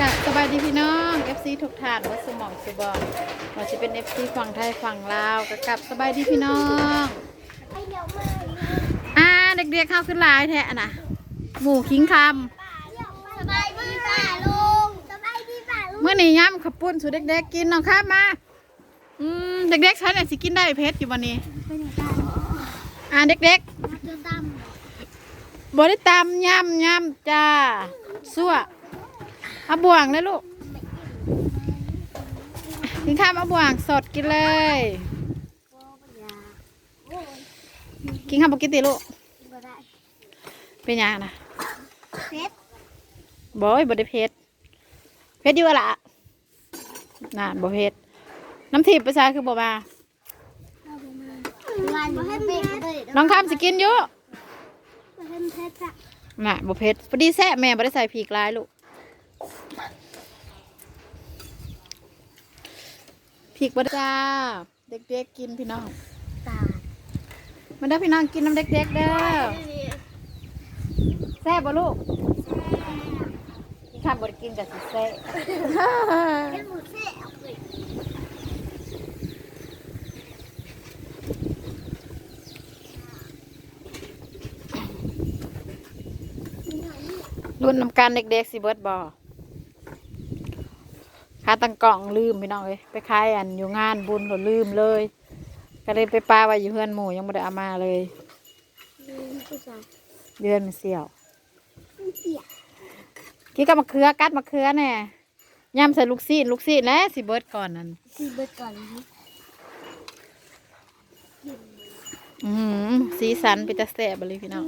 กับสบายดีพี่น้อง FC ทุกท่านวัดสมองสุบอนว่าจะเป็น FC ฝั่งไทยฝั่งลาวกับกับสบายดีพี่น้องอ่าเด็กๆเข้าขึ้นหลายแท้อะนะหมูคิงคสบายดีป่าลุงสบายดีป่าลุำงเมื่อนี้ย่ำขับปุ้นสู่เด็กๆกินน้องข้ามมาอืมเด็กๆใช้ไหนสิกินได้เพชรอยู่วันนี้เป็นยังไงอ่าเด็กเดินตามๆบริตามย่ำย่ำจ้าสั่ว เอาบ่วงเลยลูกกินข้าวเอาบ่วงสดกินเลย กินข้าวปกติลูกบ่ได้เป็นยังนะเพชรบอยบไดเพชรเพชรอยู่อะล่ะน่าบ่เพชรน้ำทิพย์ประชาคือบ่มางานบ่ให้เพชรเลยน้องข้ามสิกินอยู่บ่ให้เพชรอะน่ะบ่เพชรพอดีแซ่บแม่บ่ได้ใส่ผีกลายลูก ผีกบ่ได้จ้า เด็กๆกินพี่น้องตามาเด้อพี่น้องกินน้ำเด็กๆเด้อแซ่บบ่ลูกพี่ข้ามบ่ได้กินกับสิแซ่บเป็นหมูเซ่เอาไปรุ่นนำการเด็กๆสิเบิดบ่ ค่าตังกล่องลืมพี่น้องเอ้ยไปขายอันอยู่งานบุญก็ลืมเลย ก็เลยไปปาไว้อยู่เฮือนหมู่ยังไม่ได้เอามาเลยผู้ชายเดือนมันเสี่ยวเปียกกี้ก็มะเขือกัดมะเขือแน่ย่ำใส่ลูกซีนลูกซีนแล้วสิเบิดก่อนนั่นที่เบิดก่อนอือหือสีสันเป็นตาแซ่บเลยพี่น้อง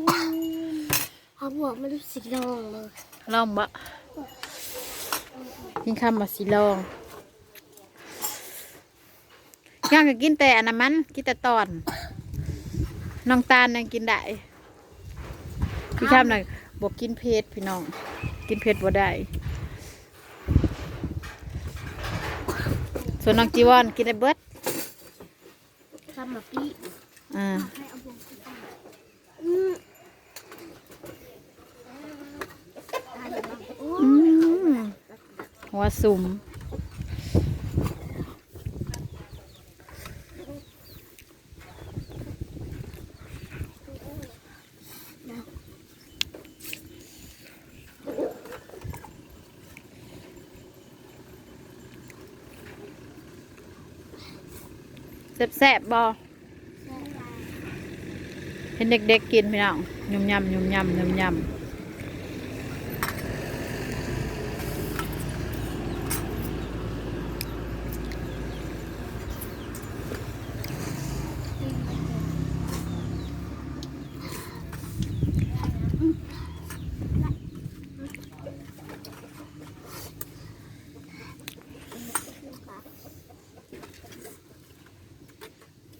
เอาหมวกมาดูสีทองเลยลองบะ กินข้าวมาสิลองย่างก็กินแต่อันนั้นมัน กินแต่ตอน น้องตาลยังกินได้พี่ข้ามหน่อยบอกกินเพชรพี่น้อง กินเพชรบ่ได้ ส่วนน้องจีวอนกินได้เบิดทำแบบนี้อ่าให้เอาหมวกขึ้นไปอืมได้แล้วโอ้ อืม หัวสุ่มแซ่บๆบอเห็นเด็กๆกินพี่น้องยุ่มยำยุ่มยำยุ่มยำ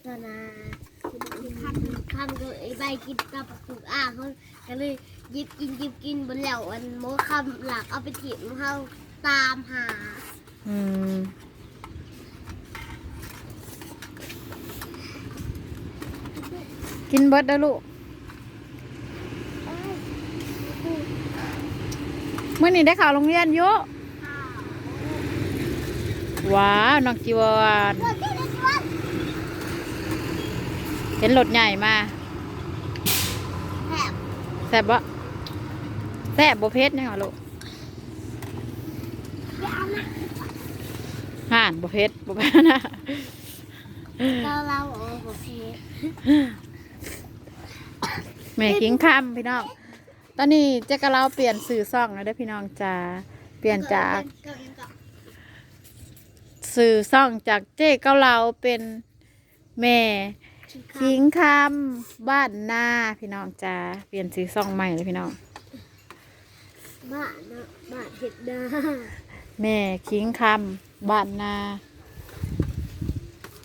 ตอนน่ะข้ามข้ามก็ไอ้ใบกินกับผูกอ่างเขา ก็เลยหยิบกินหยิบกินบนแล้วอันโมคำหลักเอาไปถิ่มเขาตามหา อืมกินเบิดเด้อลูกเมื่อนี้ได้ข่าวโรงเรียนเยอะว้าวน้องจีวรเห็นรถใหญ่มาแถบแซ่บบ่แซ่บบ่เพชรเนี่ยเหรอลูกยาวนะห่านบ่เพชรบ่แพ้นะเราเราโอ้โหเพชรแม่คิงคำพี่น้อง ตอนนี้เจ๊กะเราเปลี่ยนสื่อซ่องแล้วเด้อพี่น้องจ้าเปลี่ยนจากสื่อซ่องจากเจ๊เกาเราเป็นแม่ คิงคำบ้านนาพี่น้องจ้าเปลี่ยนสื่อซ่องใหม่เลยพี่น้อง บ้านนะบ้านเห็ดนาแม่คิงคำบ้านนา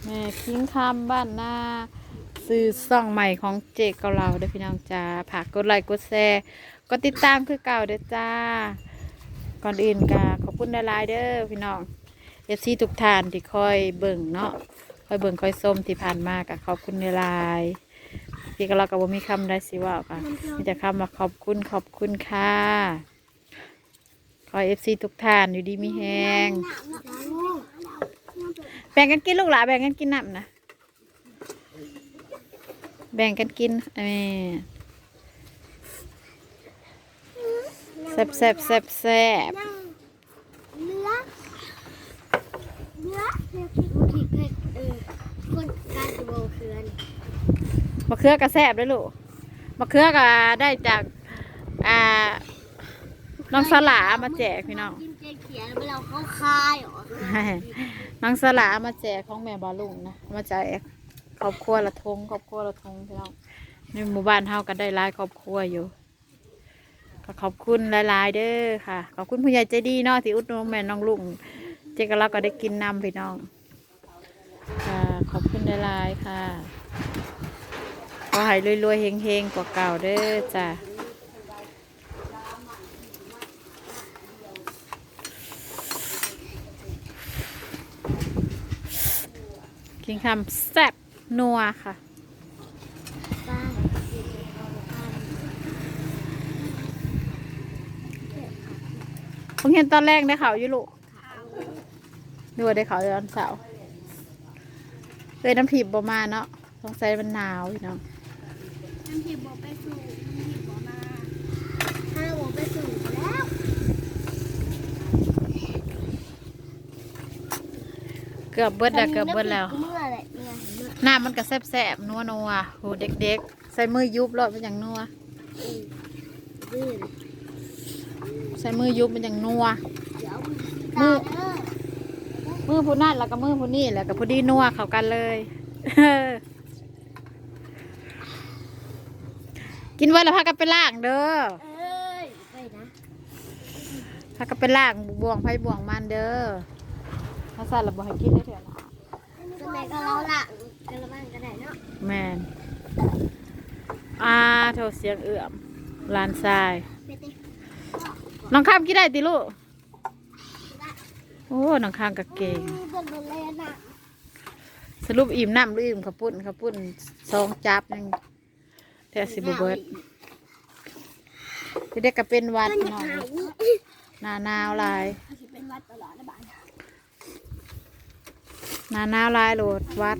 แม่คิงคำบ้านนาซื้อซ่องใหม่ของเจเกาเราเด้อพี่น้องจ้าฝากกดไลค์กดแชร์กดติดตามคือเก่าเด้อจ้า ก่อนอื่นกาขอบคุณหลายๆเด้อพี่น้องเอฟซีทุกท่านที่คอยเบิ่งเนาะ คอยเบิ่งคอยส้มที่ผ่านมากะขอบคุณหลายๆที่ก็เราก็บ่มีคำใดสิเว่าค่ะมีแต่คำว่าขอบคุณขอบคุณค่ะขอเอฟซีทุกท่านอยู่ดีมีแหงลูกแบ่งกันกินลูกหลานแบ่งกันกินน้ำนะแบ่งกันกินเออแซ่บแซ่บแซ่บแซ่บ เนื้อเนื้อเนื้อพริกพริกเผ็ดเออคนการจะโบเคือน มะเขือกระแซ่บเลยลูกมะเขือก็ได้จากอ่าน้องสลามาแจกพี่น้องกินเจเขียนเวลาเขาคายออกน้องสลามาแจกของแม่บาลุงนะมาแจกครอบครัวละทงครอบครัวละทงพี่น้องในหมู่บ้านเฮาก็ได้หลายครอบครัวอยู่ก็ขอบคุณหลายๆเด้อค่ะขอบคุณผู้ใหญ่ใจดีเนาะที่อุดหนุนแม่น้องลุงเจ๊ก็เราก็ได้กินนำพี่น้องค่ะขอบคุณหลายๆค่ะข อให้รวยๆเฮงๆกว่าเก่าเด้อจ้ะกินคำแซ่บนัวค่ะผมเห็นตอนแรกได้ข่าอยู่ลูกดูว่าได้ข่าตอนเสาร์เคยน้ำผีบประมาเนาะสงสัยมันหนาวพี่น้อง น้ำพริกบอกไปสู่น้ำพริกบอกมาถ้าบอกไปสู่แล้วเกือบเบิดแล้วเกือบเบิดแล้ว เมื่อไรเมื่อเมื่อหน้ามันก็แซ่บแซ่บๆนัวนัวๆโหเด็กๆ ใส่มือยุบรอดเป็นอย่างนัวดื้อใส่มือยุบเป็นอย่างนัว เดี๋ยวมือเด้อมือผู้นั่นแล้วก็มือผู้นี่แหละกับผู้ดีนัวเข้ากันเลย กินไว้แล้วพากันไปล่างเด้อเอ้ยไปนะพากันไปล่างบ่วงไผบ่วงมันเด้อถ้าสั่นเราบ่ให้กินได้เถอะนะสมัยก็เราละกระมังก็ได้เนาะแมนอ่าโทรเสียงเอื่อมลานทรายไปติน้องข้ามกินได้ติลูกโอ้น้องข้ามกับเก่งเดินบนเลยนะสรุปอิ่มน้ำหรืออิ่มข้าวปุ้นข้าวปุ้นสองจับนึง แต่สิบเบิดที่ได้ก็เป็นหวัดหน่อยหนาหนาวหลายเป็นวัดตลอดนะบ้านหนาหนาวหลายโหลดหวัด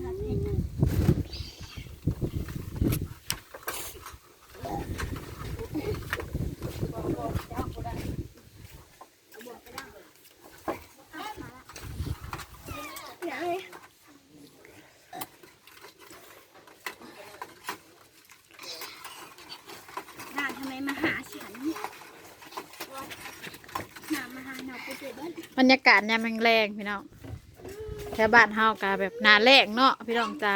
น่าทำไมมาหาฉันน่ามาหาหนาไปเจ็ บรรยากาศยามแรงๆพี่น้องแถวบ้านเฮากะแบบหนาแรงเนาะพี่น้องจ้า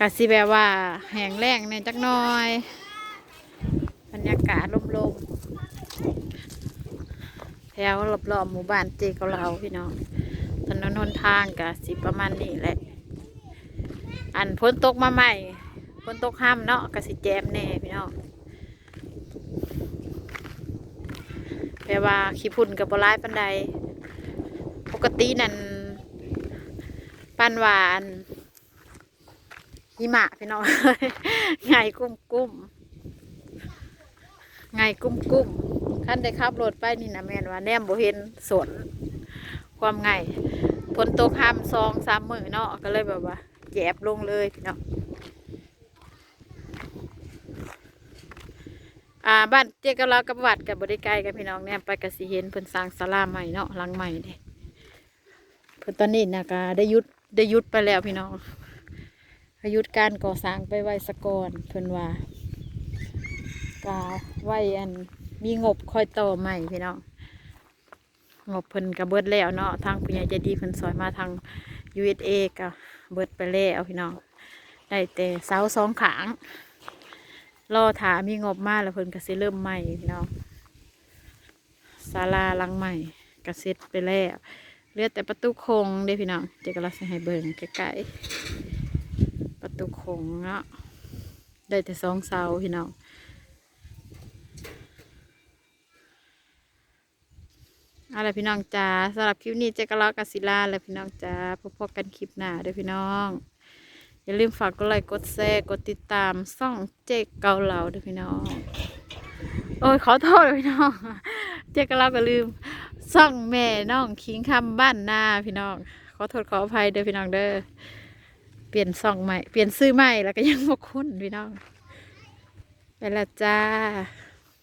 กะสิแบบว่าแห้งแรงในจักหน่อย บรรยากาศลมๆแถวรอบๆหมู่บ้านเจเกาเราพี่น้องถนนหนทางกะสิประมาณนี้แหละ อันพ้นตกมาใหม่พ้นตกห้ามเนาะกะสิแจมแน่พี่น้อง แปลว่าขี้พุ่นกับบร้ายปันใดปกตินั่นปันหวานหิมะพี่น้องไงกุ้มกุ้มไงกุ้มกุ้มขั้นได้ขับรถไปนี่นะแม่นว่าแนมบ่เห็นสวนความไงฝนตกห้ามซองสามมือเนาะก็เลยแบบว่าแยบลงเลยพี่น้อง อ่าบ้านเจ๊กับเรากับวัดกับบริไกลกันพี่น้องเนี่ยไปกสิเห็นเพิ่นสร้างศาลาใหม่เนาะหลังใหม่เด้เพิ่นตอนนี้นะก็ได้ยุดได้ยุดไปแล้วพี่น้องยุดการก่อสร้างไปไว้สกอนเพิ่นว่ากาไว้อันมีงบคอยต่อใหม่พี่น้องงบเพิ่นก็เบิดแล้วเนาะทางผู้ใหญ่ใจดีเพิ่นซอยมาทาง USA ก็เบิดไปแล้วพี่น้องได้แต่เสาสองขาง รอถามีงบมาแล้วเพิ่นก็สิเริ่มใหม่พี่น้องศาลาหลังใหม่ก็เสร็จไปแล้วเลือดแต่ประตูคงเด้พี่น้องเจ๊ก็ลักสิให้เบิ่งใกล้ๆประตูโขงเนาะได้แต่สองเสาพี่น้องเอาละไรพี่น้องจ้าสำหรับคลิปนี้เจ๊กะลอกบศิลาและพี่น้องจ้าพบกันคลิปหน้าเด้อพี่น้อง อย่าลืมฝากกดไลค์กดแชร์กดติดตามซ่องเจ๊เกาเหลาเด้อพี่น้อง โอ้ยขอโทษพี่น้อง เจ๊ก็เราก็ลืมซ่องแม่น้องคิงคำบ้านนาพี่น้อง ขอโทษขออภัยเด้อพี่น้องเด้อเปลี่ยนซ่องใหม่เปลี่ยนซื้อใหม่แล้วก็ยังบ่คุ้นพี่น้องไปละจ้า